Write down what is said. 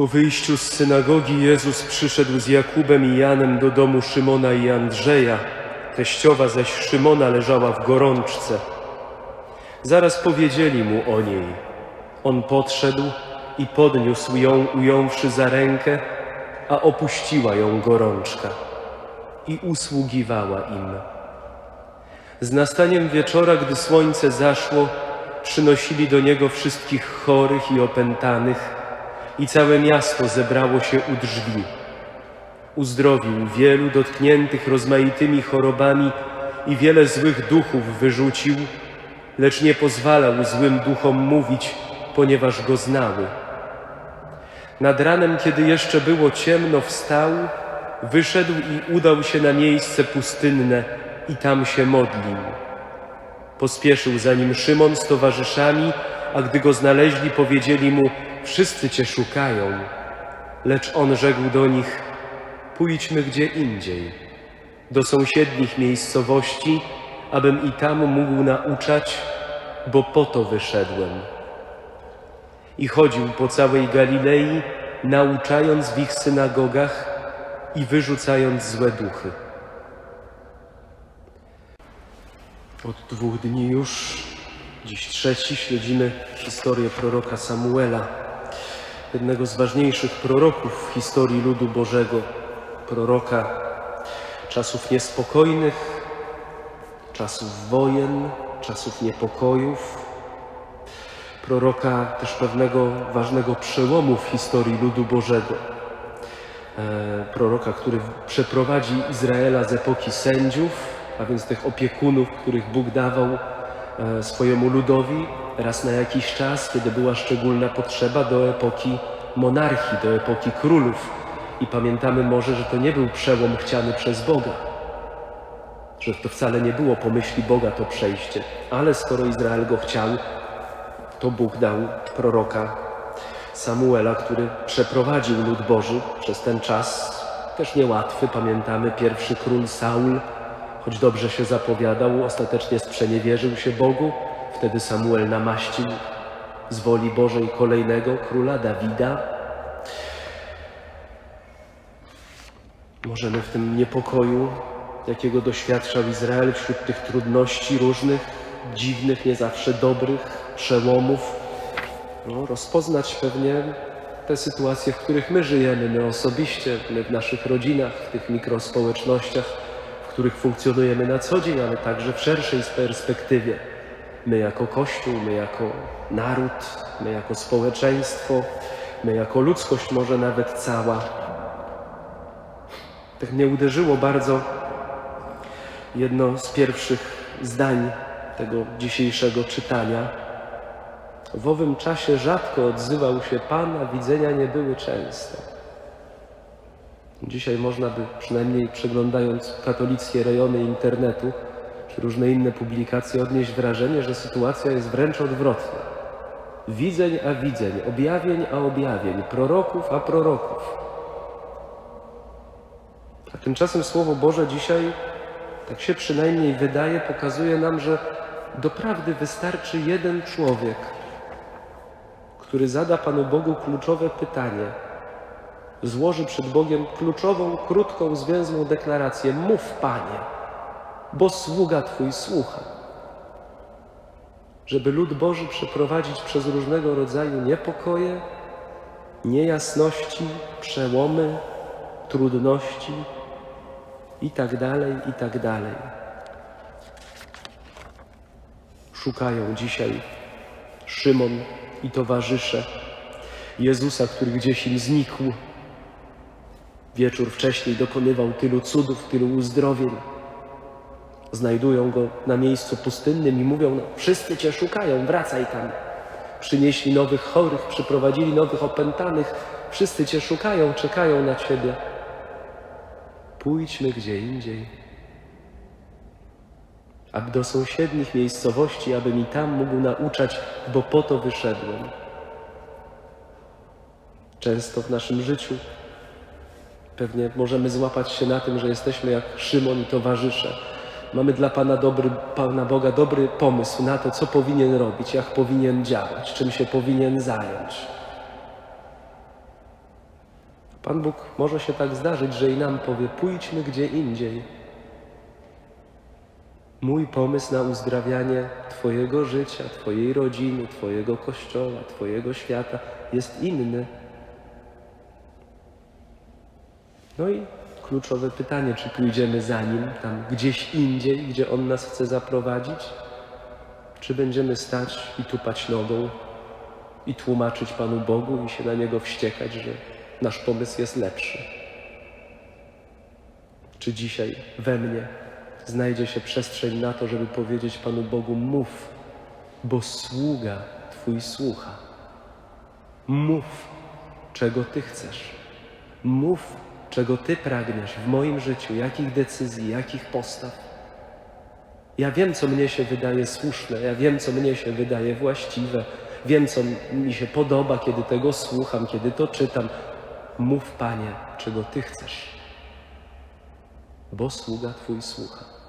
Po wyjściu z synagogi Jezus przyszedł z Jakubem i Janem do domu Szymona i Andrzeja. Teściowa zaś Szymona leżała w gorączce. Zaraz powiedzieli mu o niej. On podszedł i podniósł ją, ująwszy za rękę, a opuściła ją gorączka i usługiwała im. Z nastaniem wieczora, gdy słońce zaszło, przynosili do niego wszystkich chorych i opętanych, i całe miasto zebrało się u drzwi. Uzdrowił wielu dotkniętych rozmaitymi chorobami i wiele złych duchów wyrzucił, lecz nie pozwalał złym duchom mówić, ponieważ go znały. Nad ranem, kiedy jeszcze było ciemno, wstał, wyszedł i udał się na miejsce pustynne i tam się modlił. Pospieszył za nim Szymon z towarzyszami, a gdy go znaleźli, powiedzieli mu: Wszyscy cię szukają. Lecz on rzekł do nich: Pójdźmy gdzie indziej, do sąsiednich miejscowości, abym i tam mógł nauczać, bo po to wyszedłem. I chodził po całej Galilei, nauczając w ich synagogach i wyrzucając złe duchy. Od dwóch dni już, dziś trzeci, śledzimy historię proroka Samuela, jednego z ważniejszych proroków w historii ludu Bożego, proroka czasów niespokojnych, czasów wojen, czasów niepokojów, proroka też pewnego ważnego przełomu w historii ludu Bożego. E, proroka, który przeprowadzi Izraela z epoki sędziów, a więc tych opiekunów, których Bóg dawał swojemu ludowi raz na jakiś czas, kiedy była szczególna potrzeba, do epoki monarchii, do epoki królów. I pamiętamy może, że to nie był przełom chciany przez Boga, że to wcale nie było pomyśli Boga to przejście, ale skoro Izrael go chciał, to Bóg dał proroka Samuela, który przeprowadził lud Boży przez ten czas, też niełatwy. Pamiętamy, pierwszy król Saul, choć dobrze się zapowiadał, ostatecznie sprzeniewierzył się Bogu. Wtedy Samuel namaścił z woli Bożej kolejnego króla, Dawida. Możemy w tym niepokoju, jakiego doświadczał Izrael wśród tych trudności różnych, dziwnych, nie zawsze dobrych, przełomów, no, rozpoznać pewnie te sytuacje, w których my żyjemy, my osobiście, my w naszych rodzinach, w tych mikrospołecznościach, w których funkcjonujemy na co dzień, ale także w szerszej perspektywie. My jako Kościół, my jako naród, my jako społeczeństwo, my jako ludzkość może nawet cała. Tak mnie uderzyło bardzo jedno z pierwszych zdań tego dzisiejszego czytania. W owym czasie rzadko odzywał się Pan, a widzenia nie były częste. Dzisiaj można by, przynajmniej przeglądając katolickie rejony internetu, czy różne inne publikacje, odnieść wrażenie, że sytuacja jest wręcz odwrotna. Widzeń a widzeń, objawień a objawień, proroków a proroków. A tymczasem Słowo Boże dzisiaj, tak się przynajmniej wydaje, pokazuje nam, że doprawdy wystarczy jeden człowiek, który zada Panu Bogu kluczowe pytanie, złoży przed Bogiem kluczową, krótką, zwięzłą deklarację: Mów, Panie, bo sługa Twój słucha. Żeby lud Boży przeprowadzić przez różnego rodzaju niepokoje, niejasności, przełomy, trudności i tak dalej, i tak. Szukają dzisiaj Szymon i towarzysze Jezusa, który gdzieś im znikł. Wieczór wcześniej dokonywał tylu cudów, tylu uzdrowień. Znajdują go na miejscu pustynnym i mówią: no, Wszyscy cię szukają, wracaj tam. Przynieśli nowych chorych, przyprowadzili nowych opętanych. Wszyscy cię szukają, czekają na ciebie. Pójdźmy gdzie indziej. Aby do sąsiednich miejscowości, abym i tam mógł nauczać, bo po to wyszedłem. Często w naszym życiu pewnie możemy złapać się na tym, że jesteśmy jak Szymon i towarzysze. Mamy dla Pana, dobry, Pana Boga dobry pomysł na to, co powinien robić, jak powinien działać, czym się powinien zająć. Pan Bóg może się tak zdarzyć, że i nam powie: pójdźmy gdzie indziej. Mój pomysł na uzdrawianie Twojego życia, Twojej rodziny, Twojego kościoła, Twojego świata jest inny. No i kluczowe pytanie, czy pójdziemy za Nim tam gdzieś indziej, gdzie On nas chce zaprowadzić? Czy będziemy stać i tupać nogą i tłumaczyć Panu Bogu i się na Niego wściekać, że nasz pomysł jest lepszy? Czy dzisiaj we mnie znajdzie się przestrzeń na to, żeby powiedzieć Panu Bogu: Mów, bo sługa Twój słucha. Mów, czego Ty chcesz. Mów, czego Ty pragniesz w moim życiu, jakich decyzji, jakich postaw. Ja wiem, co mnie się wydaje słuszne, ja wiem, co mnie się wydaje właściwe, wiem, co mi się podoba, kiedy tego słucham, kiedy to czytam. Mów, Panie, czego Ty chcesz, bo sługa Twój słucha.